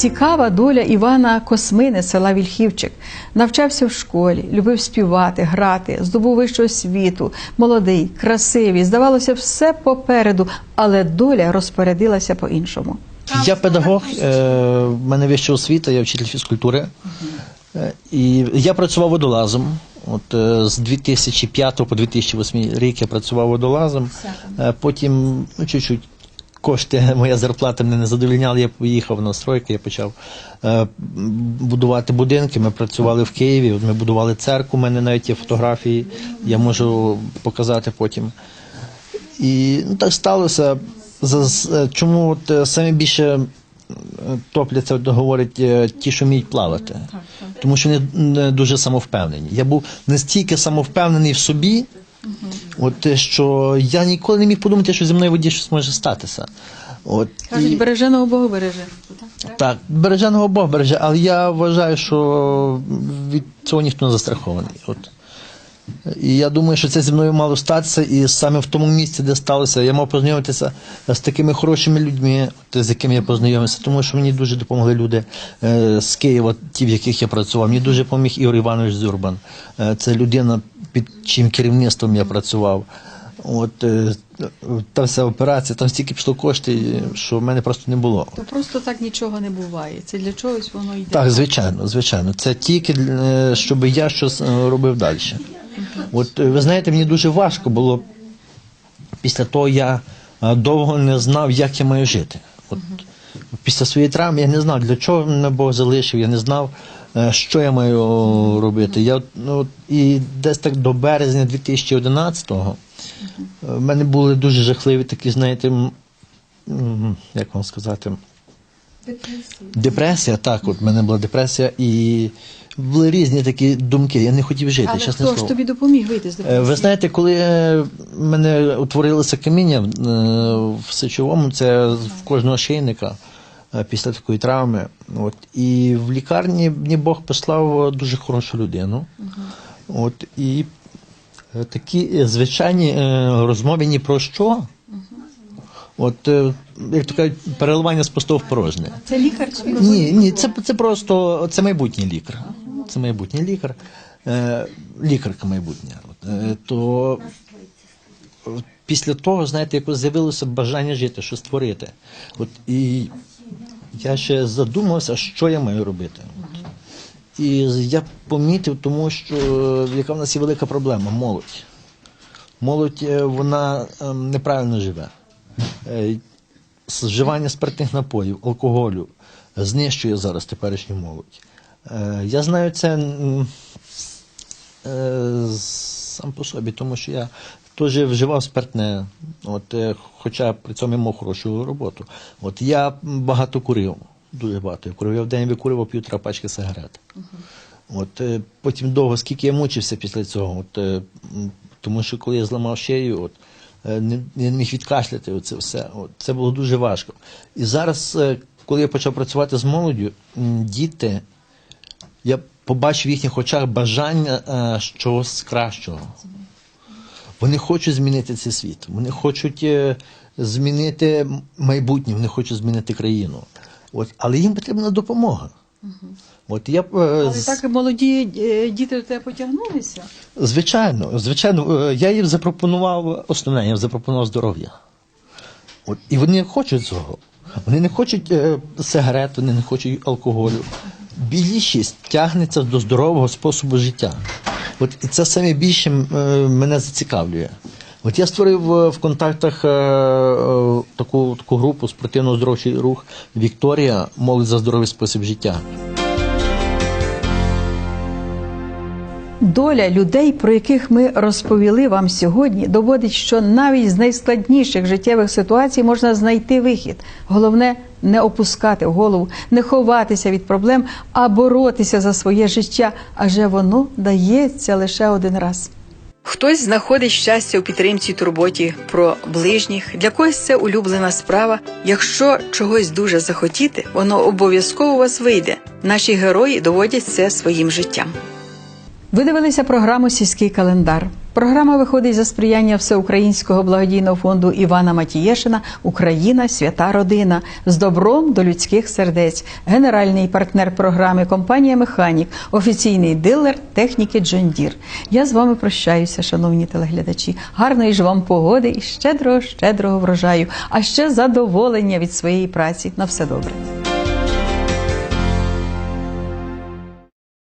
Цікава доля Івана Космини села Вільхівчик. Навчався в школі, любив співати, грати, здобув вищу освіту, молодий, красивий. Здавалося, все попереду, але доля розпорядилася по-іншому. Я педагог, е, в мене вища освіта, я вчитель фізкультури. Е, І я працював водолазом. От е, з 2005 по 2008 рік я працював водолазом. Потім ну, чуть-чуть кошти, моя зарплата мене не задовільняла. Я поїхав на стройки, я почав е, будувати будинки. Ми працювали в Києві. Ми будували церкву. У мене навіть є фотографії. Я можу показати потім. І ну, так сталося. За- е, Чому от е, саме більше е, топляться, говорять ті, що вміють плавати. Тому що вони дуже самовпевнені. Я був настільки самовпевнений в собі, от, е, що я ніколи не міг подумати, що зі мною в воді щось може статися. От, Кажуть, і- береженого Богу береже. так, береженого Бог береже, але я вважаю, що від цього ніхто не застрахований. От. І я думаю, що це зі мною мало статися, і саме в тому місці, де сталося, я мав познайомитися з такими хорошими людьми, от, з якими я познайомився, тому що мені дуже допомогли люди е, з Києва, ті, в яких я працював. Мені дуже допоміг Ігор Іванович Зюрбан. Е, це людина, під чим керівництвом я працював. От е, та вся операція, там стільки пішло коштів, що в мене просто не було. То просто так нічого не буває. Це для чогось воно йде. Так, звичайно, звичайно. Це тільки е, щоб я щось е, робив далі. От ви знаєте, мені дуже важко було після того, я довго не знав, як я маю жити. От після своєї травми я не знав, для чого мене Бог залишив, я не знав, що я маю робити. Я, ну, і десь так до березня 2011-го е, в мене були дуже жахливі такі, знаєте, як вам сказати, Депресія, Депресія, так, от в мене була депресія, і були різні такі думки. Я не хотів жити. Але чесне хто ж тобі допоміг вийти з Е, депресії? Ви знаєте, коли е, в мене утворилося каміння е, в сечовому, це в кожного шийника е, після такої травми. От, і в лікарні мені Бог послав дуже хорошу людину. От, і е, такі е, звичайні е, розмови ні про що. От, е, як то кажуть, переливання з пустого в порожнє. Це лікар чи Ні, ні, це, це просто це майбутній лікар. Це майбутній лікар, е, лікарка майбутня. От, е, то е, після того, знаєте, якось з'явилося бажання жити, що створити. От, і я ще задумався, що я маю робити. І я помітив, тому що е, яка в нас є велика проблема молодь. Молодь е, вона е, неправильно живе. Вживання спиртних напоїв, алкоголю знищує зараз теперішню молодь. Я знаю це сам по собі, тому що я теж вживав спиртне, от, е, хоча при цьому я мав хорошу роботу. От я багато курив, дуже багато я курив. Я в день викурив півтора пачки сигарет. От, е, потім довго, скільки я мучився після цього. От, е, тому що коли я зламав шею, от, не, не міг відкашляти оце все. От, це було дуже важко. І зараз, коли я почав працювати з молоддю, діти, я побачив в їхніх очах бажання чогось кращого. Вони хочуть змінити цей світ, вони хочуть е, змінити майбутнє, вони хочуть змінити країну. От, але їм потрібна допомога. От я, е, Але з- так молоді е, діти до тебе потягнулися. Звичайно, звичайно, я їм запропонував основне, я їм запропонував здоров'я. От, і вони хочуть цього. Вони не хочуть е, сигарет, вони не хочуть алкоголю. Більшість тягнеться до здорового способу життя. От і це саме більше е, мене зацікавлює. От я створив е, в контактах е, таку, таку групу спортивно-здоровчий рух Вікторія молодь за здоровий спосіб життя. Доля людей, про яких ми розповіли вам сьогодні, доводить, що навіть з найскладніших життєвих ситуацій можна знайти вихід. Головне не опускати голову, не ховатися від проблем, а боротися за своє життя, адже воно дається лише один раз. Хтось знаходить щастя у підтримці турботі про ближніх. Для когось це улюблена справа. Якщо чогось дуже захотіти, воно обов'язково у вас вийде. Наші герої доводять це своїм життям. Ви дивилися програму Сільський календар. Програма виходить за сприяння Всеукраїнського благодійного фонду Івана Матієшина Україна свята родина з добром до людських сердець. Генеральний партнер програми компанія Механік, офіційний дилер техніки Джон Дір. Я з вами прощаюся, шановні телеглядачі. Гарної ж вам погоди і щедрого, щедрого врожаю, а ще задоволення від своєї праці. На все добре.